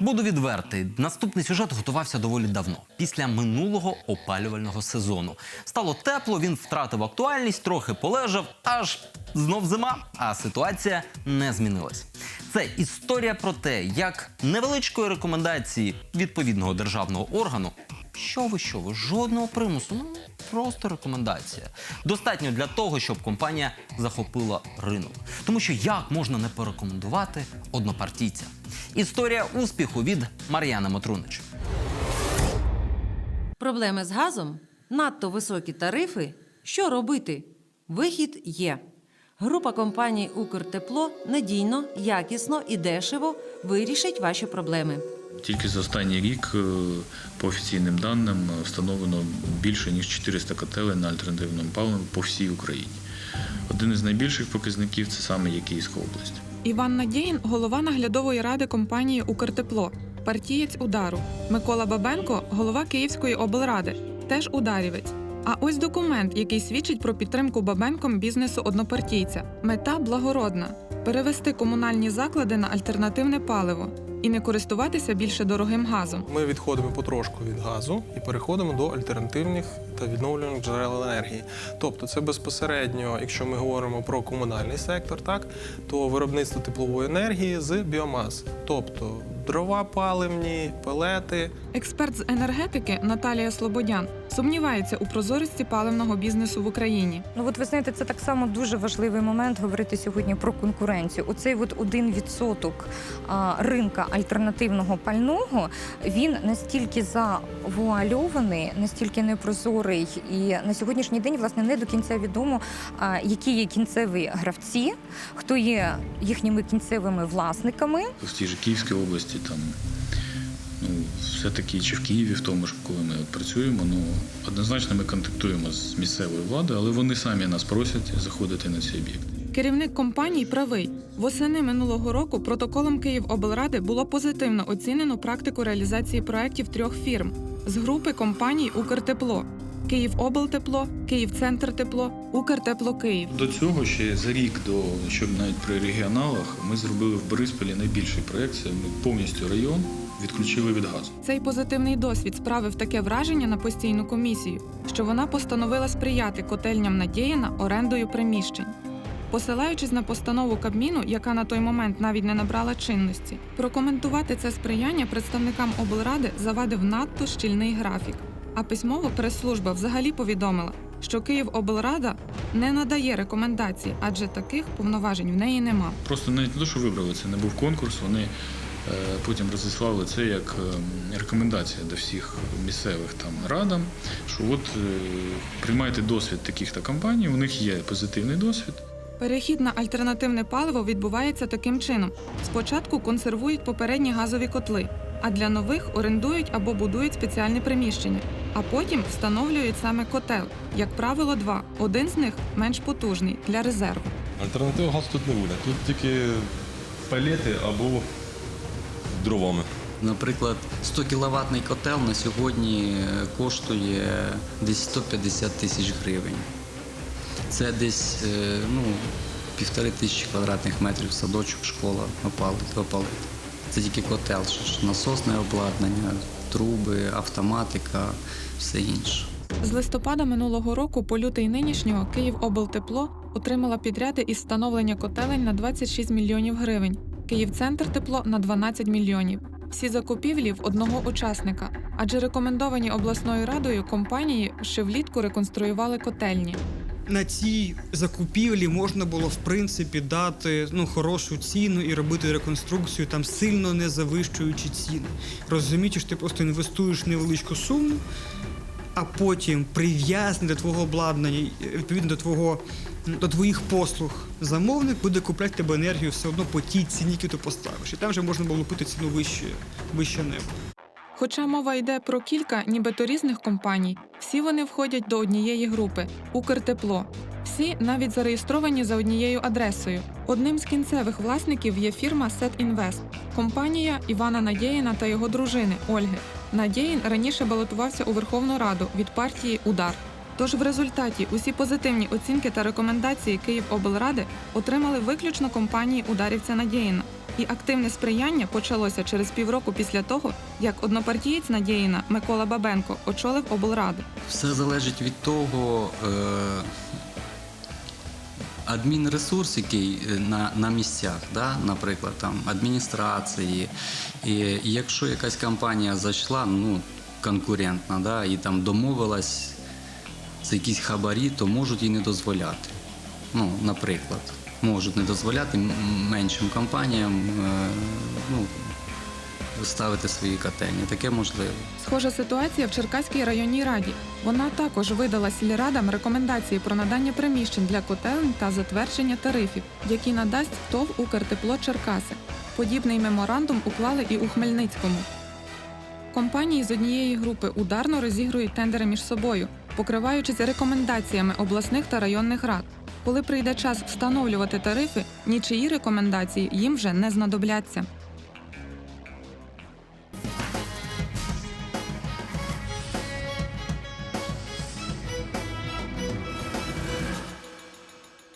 Буду відвертий. Наступний сюжет готувався доволі давно, після минулого опалювального сезону. Стало тепло, він втратив актуальність, трохи полежав, аж знов зима, а ситуація не змінилась. Це історія про те, як невеличкої рекомендації відповідного державного органу. Що ви, що ви, жодного примусу, ну просто рекомендація. Достатньо для того, щоб компанія захопила ринок. Тому що як можна не порекомендувати однопартійця? Історія успіху від Мар'яни Мотрунич. Проблеми з газом, надто високі тарифи. Що робити? Вихід є. Група компаній Укртепло надійно, якісно і дешево вирішить ваші проблеми. Тільки за останній рік, е, по офіційним даним, встановлено більше ніж 400 котелень на альтернативному паливі по всій Україні. Один із найбільших показників це саме є Київська область. Іван Надєїн, голова наглядової ради компанії Укртепло, партієць удару. Микола Бабенко, голова Київської облради, теж ударівець. А ось документ, який свідчить про підтримку Бабенком бізнесу однопартійця. Мета благородна перевести комунальні заклади на альтернативне паливо і не користуватися більше дорогим газом. Ми відходимо потрошку від газу і переходимо до альтернативних та відновлюваних джерел енергії. Тобто, це безпосередньо, якщо ми говоримо про комунальний сектор, так то виробництво теплової енергії з біомас, тобто дрова паливні, пелети. Експерт з енергетики Наталія Слободян сумнівається у прозорості паливного бізнесу в Україні. Ну от ви знаєте, це так само дуже важливий момент говорити сьогодні про конкуренцію. Оцей от один відсоток ринка альтернативного пального він настільки завуальований, настільки непрозорий, і на сьогоднішній день власне не до кінця відомо, які є кінцеві гравці, хто є їхніми кінцевими власниками. В тій же Київській області там все-таки чи в Києві, в тому ж, коли ми от працюємо, ну однозначно ми контактуємо з місцевою владою, але вони самі нас просять заходити на ці об'єкти. Керівник компаній правий. Восени минулого року протоколом Київоблради було позитивно оцінено практику реалізації проєктів трьох фірм з групи компаній Укртепло, Київоблтепло, Київцентртепло, Укртепло Київ. До цього ще за рік до щоб навіть при регіоналах ми зробили в Борисполі найбільший проєкт. Це ми повністю район відключили від газу. Цей позитивний досвід справив таке враження на постійну комісію, що вона постановила сприяти котельням Надєїна орендою приміщень. Посилаючись на постанову Кабміну, яка на той момент навіть не набрала чинності, прокоментувати це сприяння представникам облради завадив надто щільний графік. А письмово прес-служба взагалі повідомила, що Київоблрада не надає рекомендацій, адже таких повноважень в неї нема. Просто навіть не те, що вибрали, це не був конкурс. Вони потім розіслали це як е, рекомендація до всіх місцевих там радам, що от е, приймайте досвід таких то компаній, у них є позитивний досвід. Перехід на альтернативне паливо відбувається таким чином: спочатку консервують попередні газові котли, а для нових орендують або будують спеціальне приміщення, а потім встановлюють саме котел. Як правило, два. Один з них менш потужний для резерву. Альтернатив газу тут не буде. Тут тільки пелети або дровами. Наприклад, 100 кіловатний котел на сьогодні е, коштує десь 150 тисяч гривень. Це десь е, ну, півтори тисячі квадратних метрів садочок, школа опалити, опалити. Це тільки котел, ще ж насосне обладнання, труби, автоматика, все інше. З листопада минулого року по лютий нинішнього Київоблтепло отримала підряди із встановлення котелень на 26 мільйонів гривень, Київцентртепло на 12 мільйонів. Всі закупівлі в одного учасника, адже рекомендовані обласною радою компанії ще влітку реконструювали котельні. на цій закупівлі можна було в принципі дати ну хорошу ціну і робити реконструкцію там сильно не завищуючи ціни. Розумієш, ти просто інвестуєш невеличку суму, а потім прив'язаний до твого обладнання, і, відповідно до твого до твоїх послуг замовник буде купляти тебе енергію все одно по тій ціні, яку ти поставиш. І там вже можна було купити ціну вище, вище небо. Хоча мова йде про кілька нібито різних компаній, всі вони входять до однієї групи Укртепло. Всі навіть зареєстровані за однією адресою. Одним з кінцевих власників є фірма Сетінвест, компанія Івана Надєїна та його дружини Ольги. Надєїн раніше балотувався у Верховну Раду від партії Удар. 2019 року, 20 Тож в результаті усі позитивні оцінки та рекомендації Київоблради отримали виключно компанії Ударівця Надєїна. І активне сприяння почалося через півроку після того, як однопартієць Надєїна Микола Бабенко очолив облраду. Все залежить від того, е, адмінресурс, який е, на, на місцях, да? наприклад, там адміністрації. І якщо якась компанія зайшла, ну, конкурентна, да, і там домовилась за якісь хабарі, то можуть і не дозволяти. Ну, наприклад, можуть не дозволяти меншим компаніям е, ну, ставити свої котельні. Таке можливо. Схожа ситуація в Черкаській районній раді. Вона також видала сільрадам рекомендації про надання приміщень для котелень та затвердження тарифів, які надасть ТОВ Укртепло Черкаси. Подібний меморандум уклали і у Хмельницькому. Компанії з однієї групи ударно розігрують тендери між собою, покриваючись рекомендаціями обласних та районних рад. Коли прийде час встановлювати тарифи, нічиї рекомендації їм вже не знадобляться.